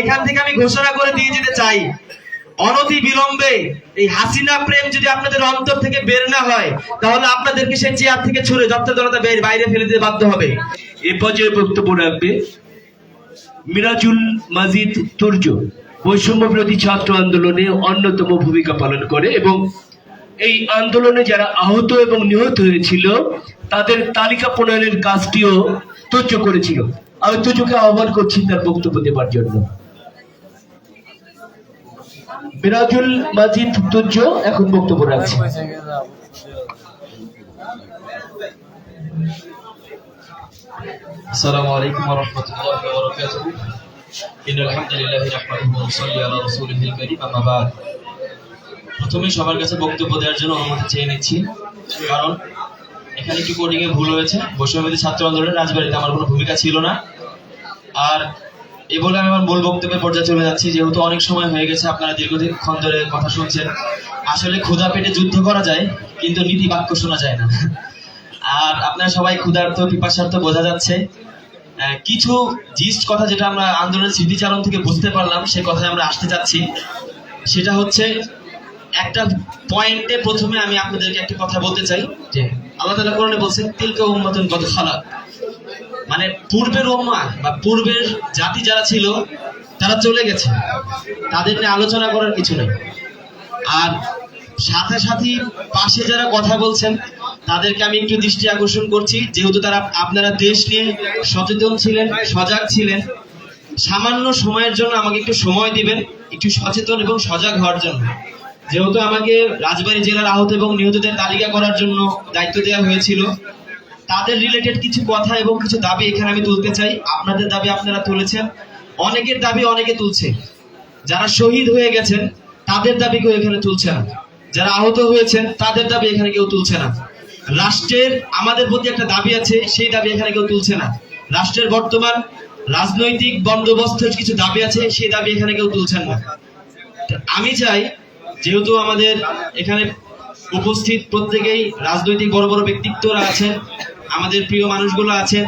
এখান থেকে আমি ঘোষণা করে দিয়ে যেতে চাই। অনতি বিলম্বে এই হাসিনা প্রেম যদি আপনাদের অন্তর থেকে বের না হয়, তাহলে আপনাদেরকে সেই চেয়ার থেকে ছুড়ে যত্ন জনতা বের বাইরে ফেলে দিতে বাধ্য হবে। এ পর্যায়ে বক্তব্য রাখবে মিরাজুল মাজিদ তুর্য, বৈষম্য বিরোধী ছাত্র আন্দোলনে অন্যতম ভূমিকা পালন করে এবং এই আন্দোলনে যারা আহত এবং নিহত হয়েছিল, তাদের তালিকা প্রণয়নের কাজটিও তুর্য করেছিল। আমি তুর্যকে আহ্বান করছি তার বক্তব্য দেবার জন্য মিরাজুল মাজিদ তুর্য এখন বক্তব্য রাখছে السلام عليكم ورحمة الله وبركاته إن الحمد لله نحمده ونصلي على رسوله الكريم أما بعد প্রথমে সবার কাছে বক্তব্য দেওয়ার জন্য অনুমতি চেয়ে নিচ্ছি কারণ এখানে একটু কোডিং এ ভুল হয়েছে বৈষম্যবিধি ছাত্র আন্দোলনের রাজবাড়িতে আমার কোনো ভূমিকা ছিল না আর এ বলে আমি আমার মূল বক্তব্যের পর্যায়ে চলে যাচ্ছি। যেহেতু অনেক সময় হয়ে গেছে, আপনারা দীর্ঘক্ষণ ধরে কথা শুনছেন। আসলে ক্ষুধা পেটে যুদ্ধ করা যায়, কিন্তু নীতি বাক্য শোনা যায় না। আর আপনারা সবাই ক্ষুধার্ত পিপাসার্থ বোঝা যাচ্ছে। কিছু জিস্ট কথা যেটা আমরা আন্দোলনের স্মৃতিচারণ থেকে বুঝতে পারলাম, সে কথায় আমরা আসতে চাচ্ছি সেটা হচ্ছে, একটা পয়েন্টে প্রথমে আমি আপনাদেরকে একটা কথা বলতে চাই। যে আল্লাহ তালা কোরআনে বলছেন, তিলকা উম্মাতুন কত খালাক। মানে পূর্বের উম্মা বা পূর্বের জাতি যারা ছিল, তারা চলে গেছে। তাদের নিয়ে আলোচনা করার কিছু নেই। আর সাথে সাথে পাশে যারা কথা বলছেন, তাদেরকে আমি একটু দৃষ্টি আকর্ষণ করছি। যেহেতু তারা আপনারা দেশ নিয়ে সচেতন ছিলেন, সজাগ ছিলেন, সামান্য সময়ের জন্য আমাকে একটু সময় দিবেন, একটু সচেতন এবং সজাগ হওয়ার জন্য। যেহেতু আমাকে রাজবাড়ী জেলার আহত এবং নিহতদের তালিকা করার জন্য দায়িত্ব দেওয়া হয়েছিল তাদের রিলেটেড কিছু কথা এবং কিছু দাবি এখানে আমি তুলতে চাই। আপনাদের দাবি আপনারা তুলেছেন। অনেকের দাবি অনেকে তুলছে। যারা শহীদ হয়ে গেছেন, তাদের দাবি কেউ এখানে তুলছে না। যারা আহত হয়েছেন, তাদের দাবি এখানে কেউ তুলছে না। রাষ্ট্রের আমাদের প্রতি একটা দাবি আছে, সেই দাবি এখানে কেউ তুলছে না। রাষ্ট্রের বর্তমান রাজনৈতিক বন্দোবস্তের কিছু দাবি আছে, সেই দাবি এখানে কেউ তুলছেন না। আমি চাই, যেহেতু আমাদের এখানে উপস্থিত প্রত্যেকেই রাজনৈতিক বড় বড় ব্যক্তিত্বরা আছেন আমাদের প্রিয় মানুষগুলো আছেন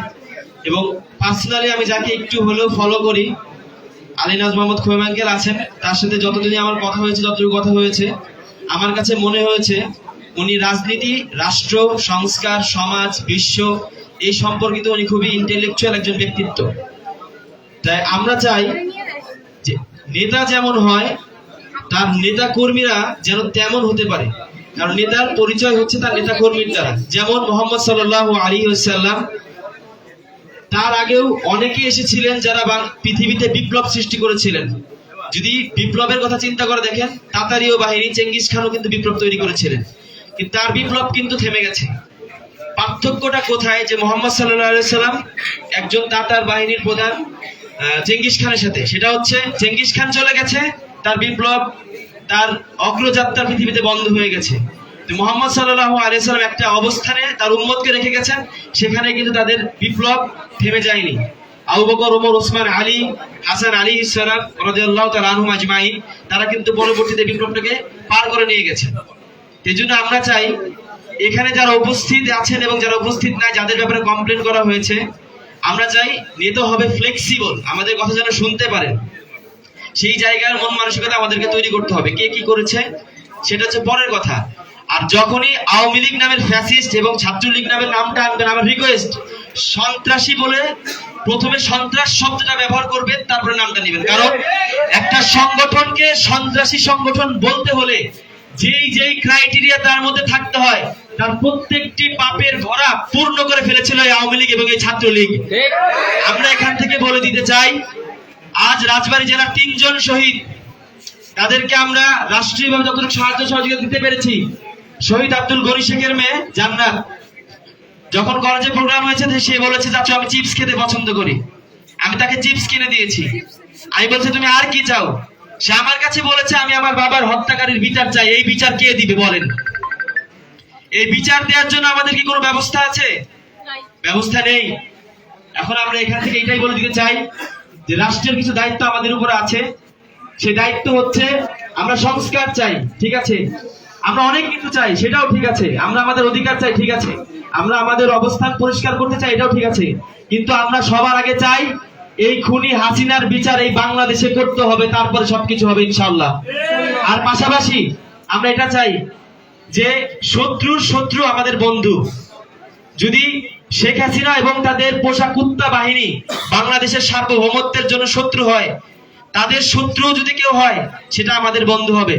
এবং পার্সোনালি আমি যাকে একটু হলেও ফলো করি আলিনাজ মোহাম্মদ খোয়েম আঙ্কেল আছেন। তার সাথে যতদিনই আমার কথা হয়েছে, যতটুকু কথা হয়েছে, আমার কাছে মনে হয়েছে উনি রাজনীতি, রাষ্ট্র, সংস্কার, সমাজ, বিশ্ব, এই সম্পর্কিত উনি খুবই ইন্টেলেকচুয়াল একজন ব্যক্তিত্ব। তাই আমরা চাই যে নেতা যেমন হয়, তার নেতা কর্মীরা যেন তেমন হতে পারে। কারণ নেতার পরিচয় হচ্ছে তার নেতা কর্মীর দ্বারা। যেমন মোহাম্মদ সাল্লাহ আলী সাল্লাম তার আগেও অনেকে এসেছিলেন যারা পৃথিবীতে বিপ্লব সৃষ্টি করেছিলেন। যদি বিপ্লবের কথা চিন্তা করে দেখেন, তাতারীয় বাহিনী চেঙ্গিস খানও কিন্তু বিপ্লব তৈরি করেছিলেন। কিন্তু তার বিপ্লব কিন্তু থেমে গেছে। পার্থক্যটা কোথায়? যে মোহাম্মদ সাল্লাম একজন তাতার বাহিনীর প্রধান চেঙ্গিস খানের সাথে। সেটা হচ্ছে, চেঙ্গিস খান চলে গেছে, তার বিপ্লব তার অগ্রযাত্রা পৃথিবীতে বন্ধ হয়ে গেছে। মোহাম্মদ সাল্লাহ আলিয়াল্লাম একটা অবস্থানে তার উম্মতকে রেখে গেছেন, সেখানে কিন্তু তাদের বিপ্লব থেমে যায়নি। আবু ওমর, ওসমান, আলী, হাসান, আলী ইসলাম রাদিয়াল্লাহু তাআলা আনহুম আজমাইন, তারা কিন্তু পরবর্তীতে বিপ্লবটাকে পার করে নিয়ে গেছেন এই জন্য আমরা চাই, এখানে যারা উপস্থিত আছেন এবং যারা উপস্থিত নাই, যাদের ব্যাপারে কমপ্লেন করা হয়েছে, আমরা চাই, নেতা হবে ফ্লেক্সিবল আমাদের কথা যেন শুনতে পারেন। সেই জায়গার মন মানসিকতা আমাদেরকে তৈরি করতে হবে। কে কি করেছে? সেটা হচ্ছে পরের কথা। আর যখনই আওয়ামী লীগ নামের ফ্যাসিস্ট এবং ছাত্রলীগ নামের নামটা আনবেন আমার রিকোয়েস্ট সন্ত্রাসী বলে প্রথমে সন্ত্রাস শব্দটা ব্যবহার করবেন তারপরে নামটা নেবেন। কারণ একটা সংগঠনকে সন্ত্রাসী সংগঠন বলতে হলে যেই যেই ক্রাইটেরিয়া তার মধ্যে থাকতে হয় তার প্রত্যেকটি পাপের ভরা পূর্ণ করে ফেলেছিল এই আওয়ামী লীগ এবং এই ছাত্রলীগ। আমরা এখান থেকে বলে দিতে চাই আজ রাজবাড়ী জেলার তিনজন শহীদ। তাদেরকে আমরা রাষ্ট্রীয়ভাবে যতটুকু সাহায্য সহযোগিতা দিতে পেরেছি শহীদ আব্দুল গনি শেখের মেয়ে জান্নাত। যখন কলেজে প্রোগ্রাম হয়েছে সে বলেছে চাচু আমি চিপস খেতে পছন্দ করি। আমি তাকে চিপস কিনে দিয়েছি। আমি বলছি তুমি আর কি চাও? সে আমার কাছে বলেছে আমি আমার বাবার হত্যাকারীর বিচার চাই। এই বিচার কে দিবে বলেন? এই বিচার দেওয়ার জন্য আমাদের কি কোনো ব্যবস্থা আছে? ব্যবস্থা নেই। এখন আমরা এখান থেকে এটাই বলে দিতে চাই যে রাষ্ট্রের কিছু দায়িত্ব আমাদের উপর আছে, সেই দায়িত্ব হচ্ছে আমরা সংস্কার চাই, ঠিক আছে? আমরা অনেক কিছু চাই, সেটাও ঠিক আছে। আমরা আমাদের অধিকার চাই, ঠিক আছে? আমরা আমাদের অবস্থান পরিষ্কার করতে চাই, এটাও ঠিক আছে। কিন্তু আমরা সবার আগে চাই, এই খুনি হাসিনার বিচার এই বাংলাদেশে করতে হবে, তারপরে সবকিছু হবে ইনশাল্লাহ আর পাশাপাশি আমরা এটা চাই যে শত্রুর শত্রু আমাদের বন্ধু। যদি শেখ হাসিনা এবং তাদের পোষা কুত্তা বাহিনী বাংলাদেশের সার্বভৌমত্বের জন্য শত্রু হয়। তাদের শত্রু যদি কেউ হয়, সেটা আমাদের বন্ধু হবে।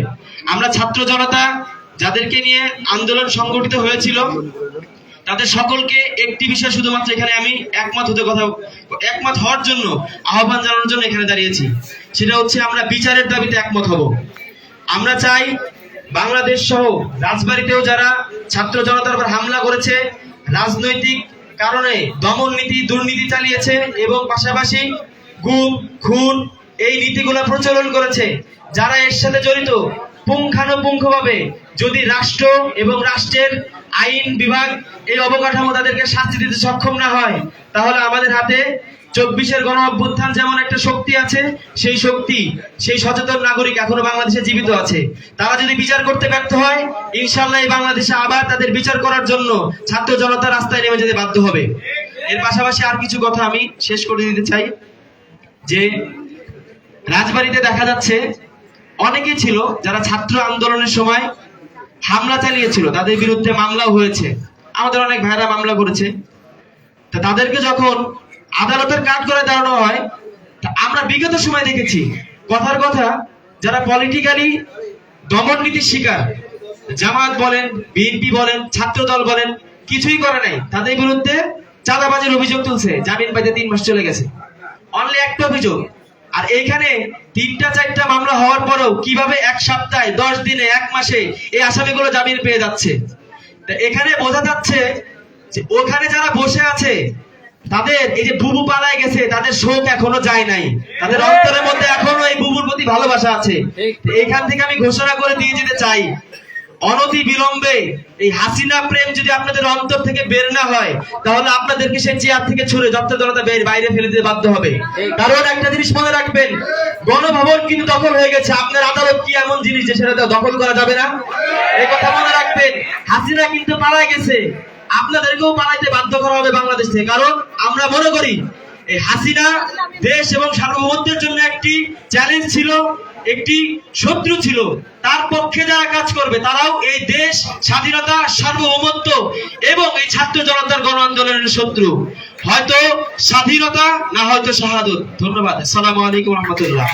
আমরা ছাত্র জনতা যাদেরকে নিয়ে আন্দোলন সংগঠিত হয়েছিল, তাদের সকলকে একটি বিষয় শুধুমাত্র এখানে আমি একমত হতে কথা একমত হওয়ার জন্য, আহ্বান জানানোর জন্য এখানে দাঁড়িয়েছি। সেটা হচ্ছে আমরা বিচারের দাবিতে একমত হব। আমরা চাই বাংলাদেশ সহ রাজবাড়িতেও যারা ছাত্র জনতার উপর হামলা করেছে, রাজনৈতিক কারণে দমন নীতি দুর্নীতি চালিয়েছে এবং পাশাপাশি গুম, খুন এই নীতিগুলো প্রচলন করেছে। যারা এর সাথে জড়িত, পুঙ্খানুপুঙ্খভাবে যদি রাষ্ট্র এবং রাষ্ট্রের আইন বিভাগ এই অবকাঠামো তাদেরকে শাস্তি দিতে সক্ষম না হয়, তাহলে আমাদের হাতে চব্বিশের গণ অভ্যুত্থান যেমন একটা শক্তি আছে, সেই শক্তি, সেই সচেতন নাগরিক এখনও বাংলাদেশে জীবিত আছে। তারা যদি বিচার করতে ব্যর্থ হয়, ইনশাল্লাহ এই বাংলাদেশে আবার তাদের বিচার করার জন্য ছাত্র জনতা রাস্তায় নেমে যেতে বাধ্য হবে। এর পাশাপাশি আর কিছু কথা আমি শেষ করে দিতে চাই, যে রাজবাড়িতে দেখা যাচ্ছে অনেকে ছিল যারা ছাত্র আন্দোলনের সময় হামলা চালিয়েছিল, তাদের বিরুদ্ধে মামলাও হয়েছে। আমাদের অনেক ভাইরা মামলা করেছে। তা তাদেরকে যখন আদালতের কাঠ করে দাঁড়ানো হয়, তা আমরা বিগত সময় দেখেছি। কথার কথা, যারা পলিটিক্যালি দমন নীতির শিকার, জামাত বলেন, বিএনপি বলেন ছাত্র দল বলেন, কিছুই করে নাই। তাদের বিরুদ্ধে চাঁদাবাজির অভিযোগ তুলছে। জামিন পাইতে তিন মাস চলে গেছে। অনলি একটা অভিযোগ আর এইখানে তিনটা চারটা মামলা হওয়ার পরেও কীভাবে এক সপ্তাহে দশ দিনে এক মাসে এই আসামিগুলো জামিন পেয়ে যাচ্ছে? তা এখানে বোঝা যাচ্ছে যে ওখানে যারা বসে আছে তাদের এই যে বুবু পালায় গেছে তাদের শোক এখনও যায় নাই। তাদের অন্তরের মধ্যে এখনও এই বুবুর প্রতি ভালোবাসা আছে। এখান থেকে আমি ঘোষণা করে দিয়ে যেতে চাই অনতি বিলম্বে এই হাসিনা প্রেম যদি আপনাদের অন্তর থেকে বের না হয়, তাহলে আপনাদেরকে সেই চেয়ার থেকে ছুড়ে যত্ন জনতা বের বাইরে ফেলে দিতে বাধ্য হবে। কারণ একটা জিনিস মনে রাখবেন, গণভবন কিন্তু দখল হয়ে গেছে। আপনার আদালত কি এমন জিনিস যে সেটা দখল করা যাবে না? এই কথা মনে রাখবেন, হাসিনা কিন্তু পালায় গেছে। আপনাদেরকেও পালাইতে বাধ্য করা হবে বাংলাদেশ থেকে। কারণ আমরা মনে করি, এই হাসিনা দেশ এবং সার্বভৌমত্বের জন্য একটি চ্যালেঞ্জ ছিল। একটি শত্রু ছিল, তার পক্ষে যারা কাজ করবে, তারাও এই দেশ স্বাধীনতা, সার্বভৌমত্ব এবং এই ছাত্র জনতার গণ আন্দোলনের শত্রু। হয়তো স্বাধীনতা, না হয়তো শাহাদত। ধন্যবাদ। সালাম আলাইকুম রহমতুল্লাহ।